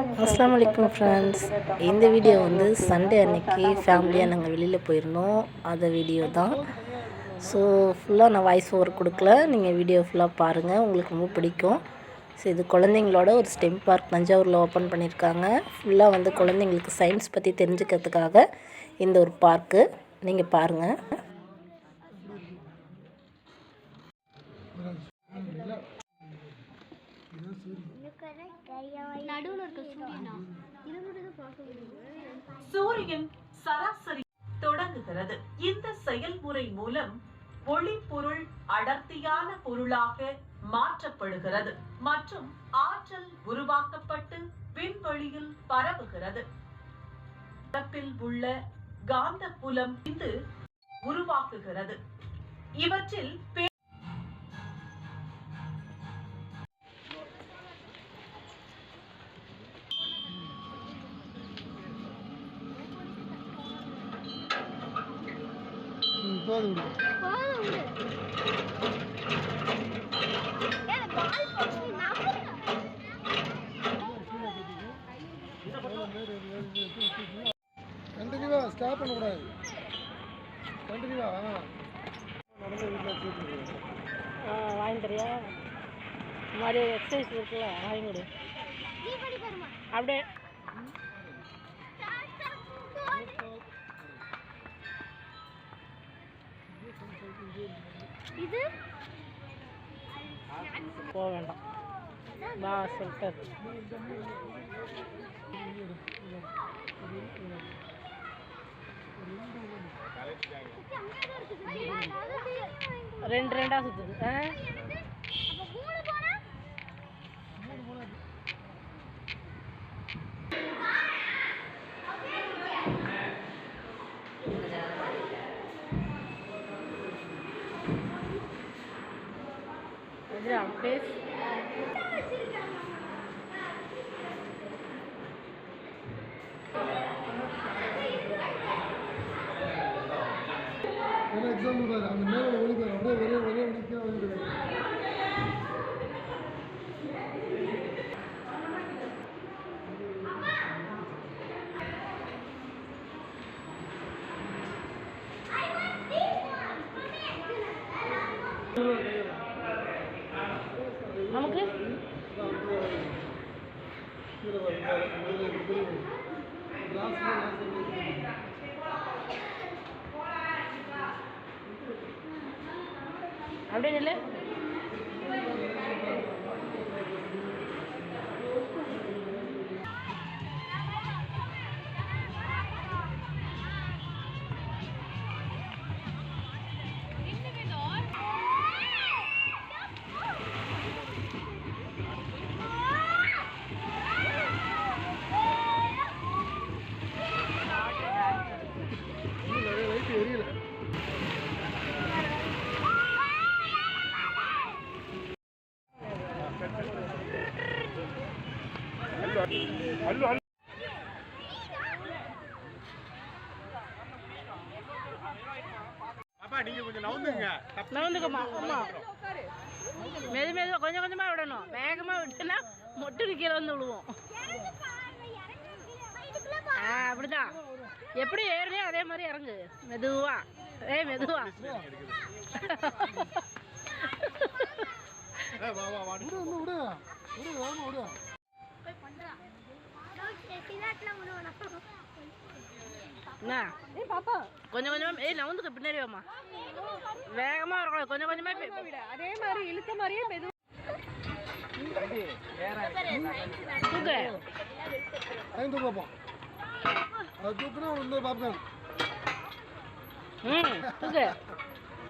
அஸ்லாம் வலைக்கம் ஃப்ரெண்ட்ஸ் இந்த வீடியோ வந்து சண்டே அன்னைக்கு ஃபேமிலியாக நாங்கள் வெளியில் போயிருந்தோம். அந்த வீடியோ தான். ஸோ ஃபுல்லாக நான் வாய்ஸ் ஓவர் கொடுக்கல. நீங்கள் வீடியோ ஃபுல்லாக பாருங்கள் உங்களுக்கு ரொம்ப பிடிக்கும். ஸோ இது குழந்தைங்களோட ஒரு ஸ்டெம் பார்க் தஞ்சாவூரில் ஓப்பன் பண்ணியிருக்காங்க. ஃபுல்லாக வந்து குழந்தைங்களுக்கு சயின்ஸ் பற்றி தெரிஞ்சுக்கிறதுக்காக இந்த ஒரு பார்க்கு நீங்கள் பாருங்கள் நடுவுல இருக்க சூரியனா? சூரியன் சராசரி தொடங்குகிறது. இந்த செயல்முறை மூலம் ஒளி பொருள் அடர்த்தியான பொருளாக மாற்றப்படுகிறது மற்றும் ஆற்றல் உருவாக்கப்பட்டு விண்வெளியில் பரவுகிறது. பரப்பில் உள்ள காந்த புலம் இது உருவாக்குகிறது. இவற்றில் போதும். கண்டினியூவா ஸ்டாப் பண்ணக்கூடாது. கண்டினியூவா நடந்த வீட்டில் வாங்கி தரியா மாதிரி எக்ஸசைஸ் இருக்குல்ல வாங்கி கொடு. அப்படியே. இது? போக வேண்டாம். வா சொல்லிட்டு ரெண்டு ரெண்டா சுத்துது. மூணு போனா இது பேஸ் ஏன்னா எக்ஸாம் விடாது அந்த மேலே ஒழிப்பாரு அப்படியே ஒரே ஒரே ஒழிக்க வந்து நமக்கு அப்படியே நில்லு லைட் நவந்துக்கம்மா அம்மா. மெது மெதுவாக கொஞ்சம் கொஞ்சமாக விடணும். வேகமாக விட்டுனா மொட்டு கீழே வந்து விழுவோம். ஆ அப்படிதான். எப்படி ஏறினியோ அதே மாதிரி இறங்கு. மெதுவா. ஏய் மெதுவா விடு. விடு விடு. விடு. கொஞ்சம் கொஞ்சமா ஏய் நவுந்துக்க பின்னாடி வாம்மா. வேகமா வரக்கூடாது கொஞ்சம் கொஞ்சமா பே- அதே மாதிரி இழுத்த மாதிரியே மெது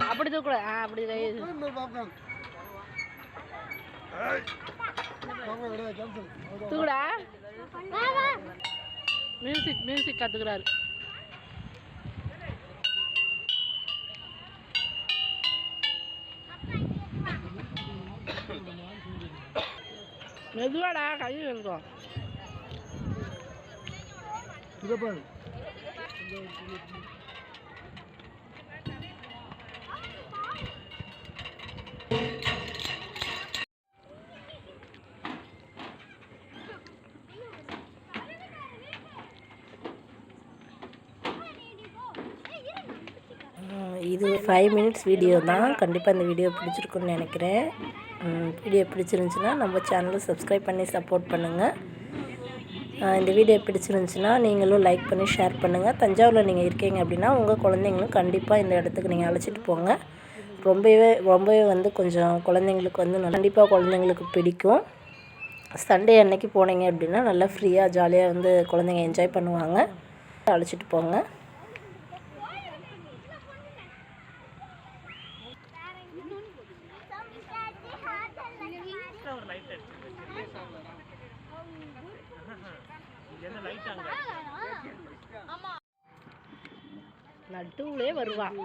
அப்படி தூக்கூடாது ஆ அப்படி தூடா மியூசிக் மியூசிக் கத்துக்கிறாரு. மெதுவாடா கை இருக்கும் இதை பாரு. இது ஃபைவ் மினிட்ஸ் வீடியோ தான். கண்டிப்பாக இந்த வீடியோ பிடிச்சிருக்குன்னு நினைக்கிறேன். வீடியோ பிடிச்சிருந்துச்சுன்னா நம்ம சேனலை சப்ஸ்கிரைப் பண்ணி சப்போர்ட் பண்ணுங்கள் இந்த வீடியோ பிடிச்சிருந்துச்சுன்னா நீங்களும் லைக் பண்ணி ஷேர் பண்ணுங்கள் தஞ்சாவூரில் நீங்கள் இருக்கீங்க அப்படின்னா உங்கள் குழந்தைங்களும் கண்டிப்பாக இந்த இடத்துக்கு நீங்கள் அழைச்சிட்டு போங்க. ரொம்பவே ரொம்பவே வந்து கொஞ்சம் குழந்தைங்களுக்கு வந்து கண்டிப்பாக குழந்தைங்களுக்கு பிடிக்கும். சண்டே அன்னைக்கு போனீங்க அப்படின்னா நல்லா ஃப்ரீயாக ஜாலியாக வந்து குழந்தைங்க என்ஜாய் பண்ணுவாங்க. அழைச்சிட்டு போங்க. நடுவுலே வருவான்